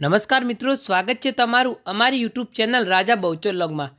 નમસ્કાર મિત્રો, સ્વાગત છે તમારું અમારી યુટ્યુબ ચેનલ રાજા બહુચર લોગમાં.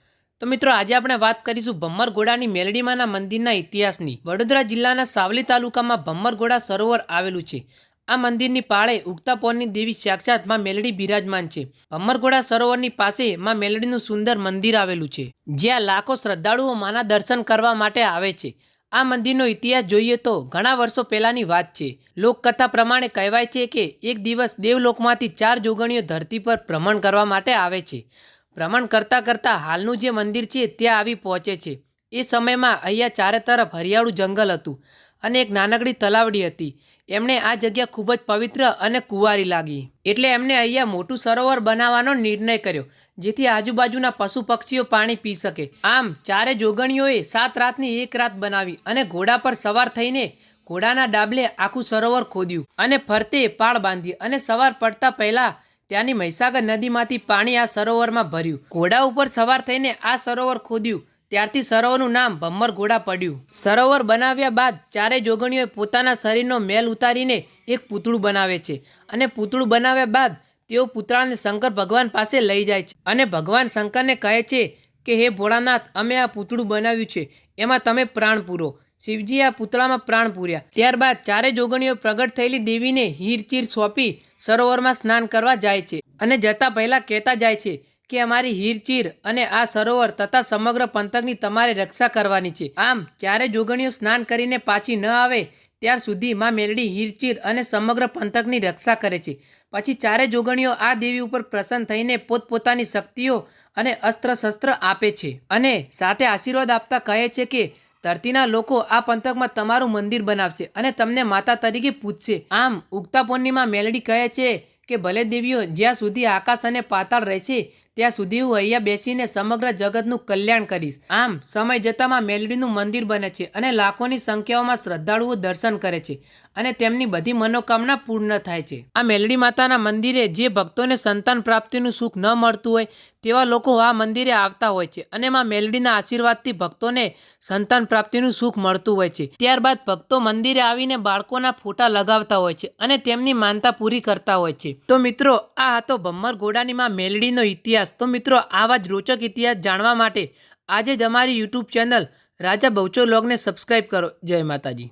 તો મિત્રો, આજે આપણે વાત કરીશું ભમ્મરગોડાની મેલડીમાના મંદિરના ઇતિહાસની. વડોદરા જિલ્લાના સાવલી તાલુકામાં ભમ્મરગોડા સરોવર આવેલું છે. આ મંદિરની પાળે ઉગતા પોરની દેવી સાક્ષાતમાં મેલડી બિરાજમાન છે. ભમ્મરગોડા સરોવરની પાસે માં મેલડીનું સુંદર મંદિર આવેલું છે, જ્યાં લાખો શ્રદ્ધાળુઓ માના દર્શન કરવા માટે આવે છે. આ મંદિરનો ઇતિહાસ જોઈએ તો ઘણા વર્ષો પહેલાંની વાત છે. લોકકથા પ્રમાણે કહેવાય છે કે એક દિવસ દેવલોકમાંથી ચાર જોગણીઓ ધરતી પર ભ્રમણ કરવા માટે આવે છે. ભ્રમણ કરતાં કરતાં હાલનું જે મંદિર છે, ત્યાં આવી પહોંચે છે. એ સમયમાં અહીંયા ચારે તરફ હરિયાળું જંગલ હતું. અને એક નાનકડી તલાવડી હતી. એમણે આ જગ્યા ખૂબ જ પવિત્ર અને કુંવારી લાગી. એટલે એમણે અહીંયા મોટું સરોવર બનાવવાનો નિર્ણય કર્યો, જેથી આજુબાજુના પશુ પક્ષીઓ પાણી પી શકે. આમ, ચારે જોગણીઓએ સાત રાતની એક રાત બનાવી અને ઘોડા પર સવાર થઈને ઘોડાના ડાબલે આખું સરોવર ખોદ્યું અને ફરતે પાળ બાંધી અને સવાર પડતા પહેલા ત્યાંની મહીસાગર નદીમાંથી પાણી આ સરોવરમાં ભર્યું. ઘોડા ઉપર સવાર થઈને આ સરોવર ખોદ્યું ત્યારથી સરોવરનું નામ ભમ્મર ઘોડા પડ્યું. સરોવર બનાવ્યા બાદ ચારે જોગણીઓએ પોતાના શરીરનો મેલ ઉતારીને એક પૂતળું બનાવે છે અને પૂતળું બનાવ્યા બાદ તેઓ પૂતળાને શંકર ભગવાન પાસે લઈ જાય છે. અને ભગવાન શંકરને કહે છે કે, હે ભોળાનાથ, અમે આ પૂતળું બનાવ્યું છે. એમાં તમે પ્રાણ પૂરો. શિવજી આ પૂતળામાં પ્રાણ પૂર્યા. ત્યારબાદ ચારે જોગણીઓ પ્રગટ થયેલી દેવીને હીરચીર સોંપી સરોવરમાં સ્નાન કરવા જાય છે અને જતા પહેલા કહેતા જાય છે કે અમારી હીરચીર અને આ સરોવર તથા સમગ્ર પંથકની તમારે રક્ષા કરવાની છે. આમ ચારે જોગણીઓ સ્નાન કરીને પાછી ન આવે, ત્યાર સુધી માં મેલડી હીરચીર અને સમગ્ર પંથકની રક્ષા કરે છે. પછી ચારે જોગણીઓ આ દેવી ઉપર પ્રસન્ન થઈને પોતપોતાની શક્તિઓ અને અસ્ત્ર શસ્ત્ર આપે છે અને સાથે આશીર્વાદ આપતા કહે છે કે, ધરતીના લોકો આ પંથકમાં તમારું મંદિર બનાવશે અને તમને માતા તરીકે પૂજશે. આમ, ઉગતા પૂર્ણિમા મેલડી કહે છે કે, ભલે દેવીઓ જ્યાં સુધી આકાશ અને પાતાળ રહેશે ત્યાં સુધી હું અહીંયા બેસીને સમગ્ર જગતનું કલ્યાણ કરીશ. આમ, સમય જતામાં મેલડીનું મંદિર બને છે અને લાખોની સંખ્યાઓમાં શ્રદ્ધાળુઓ દર્શન કરે છે અને તેમની બધી મનોકામના પૂર્ણ થાય છે. આ મેલડી માતાના મંદિરે જે ભક્તોને સંતાન પ્રાપ્તિનું સુખ ન મળતું હોય, તેવા લોકો આ મંદિરે આવતા હોય છે અને માં મેલડીના આશીર્વાદથી ભક્તોને સંતાન પ્રાપ્તિનું સુખ મળતું હોય છે. ત્યારબાદ ભક્તો મંદિરે આવીને બાળકોના ફોટા લગાવતા હોય છે અને તેમની માનતા પૂરી કરતા હોય છે. તો મિત્રો, આ હતો ભમ્મર ઘોડાની માં મેલડીનો ઇતિહાસ. તો મિત્રો, આવા જ રોચક ઇતિહાસ જાણવા માટે આજે જ અમારી યુટ્યુબ ચેનલ રાજા બહુચો લોગને સબસ્ક્રાઈબ કરો. જય માતાજી.